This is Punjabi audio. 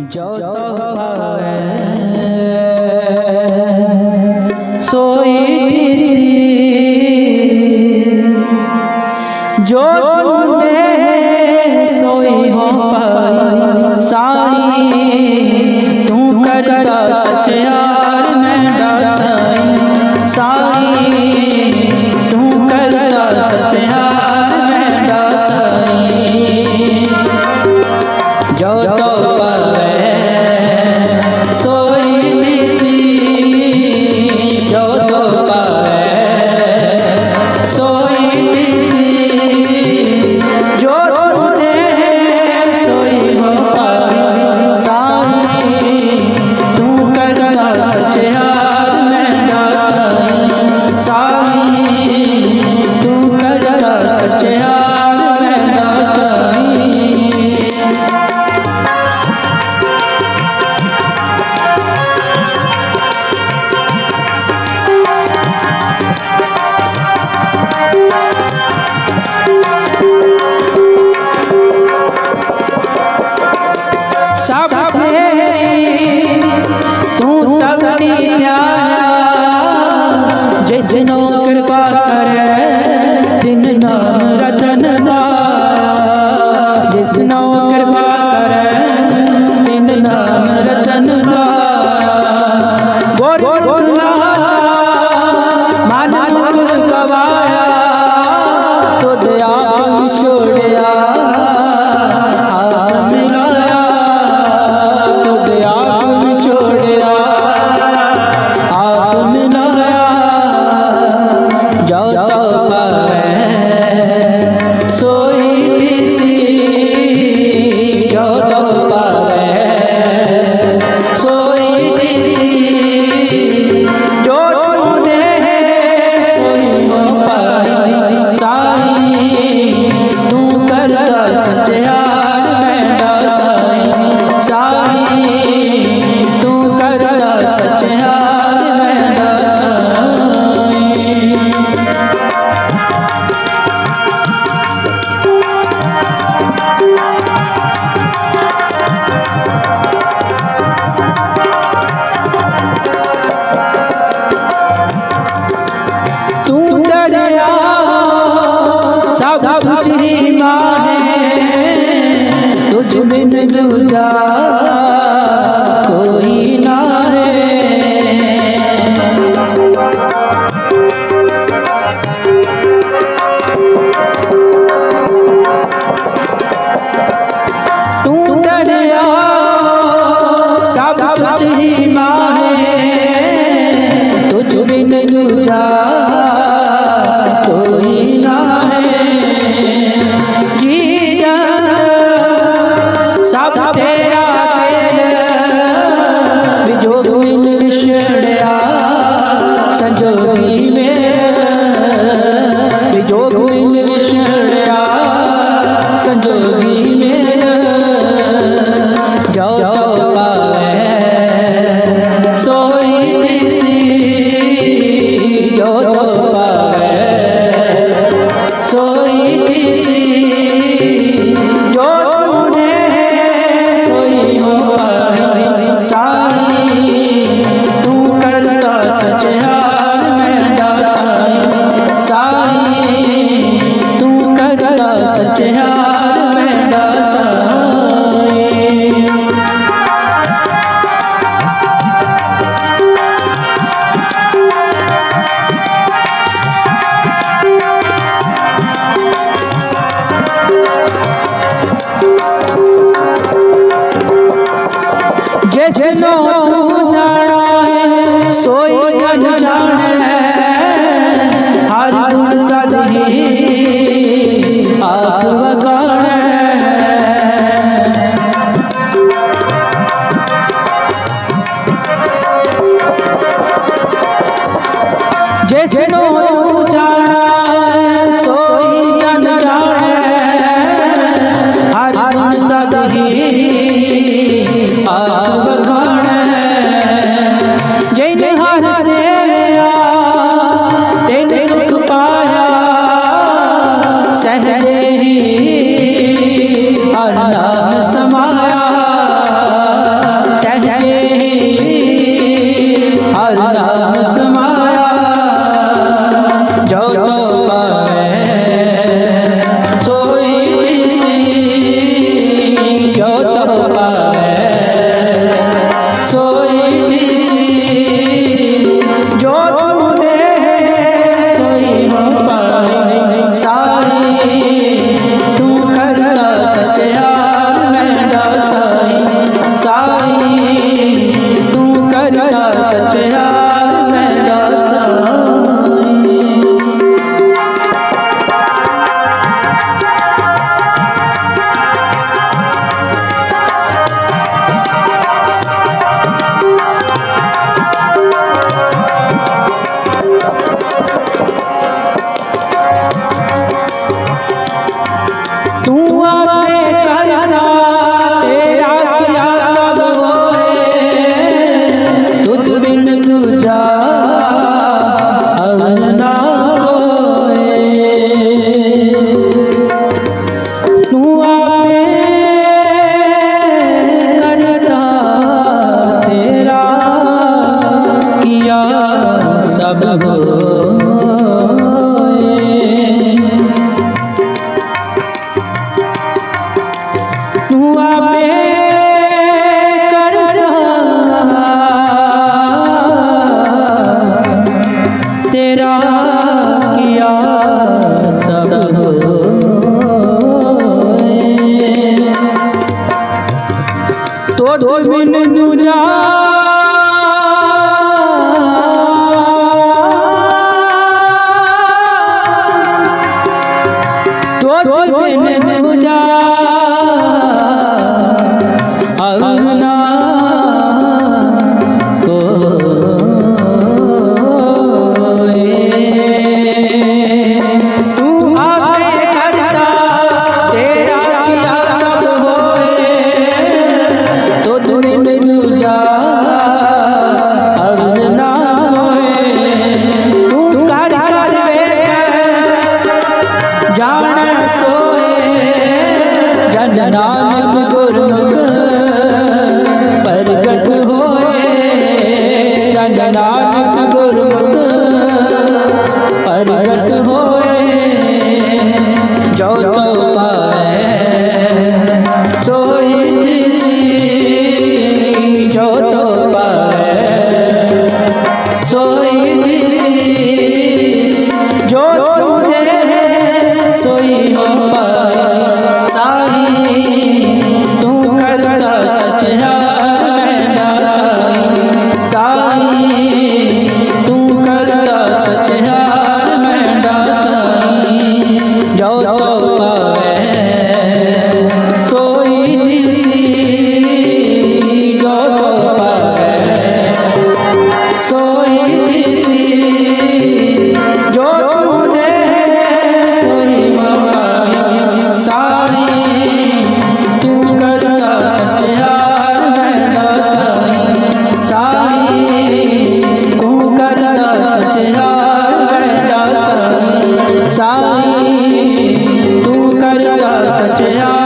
ਜੋ ਤੋ ਭਾਵੈ ਸੋਈ ਤਿਸੀ ਜੋ ਤੁੰਦੇ ਸੋਈ ਹੋ ਪਾਈ। ਸਾਈ ਤੂੰ ਕਰਤਾ ਸਚਿਆਰ ਮੈਂ ਦਾਸਾਈ ਸਾਈ ਬਿਸਨੋ ਕਿਰਪਾ ਕਰੈ ਤਿਨ ਨਾਮ ਰਤਨ ਪਾਇਆ ਗੁਰ ਸਚਿਆਰ ਮੈਂ ਦਾਸਾਏ ਤੂੰ ਆਪੇ ਕਰਦਾ ਤੇਰਾ ਕੀਆ ਸਭ ਹੋਏ। ਤੋ ਦੋ ਬਿਨ ਦੂਜਾ ਤੋ ਦੋ ਬਿਨ 하여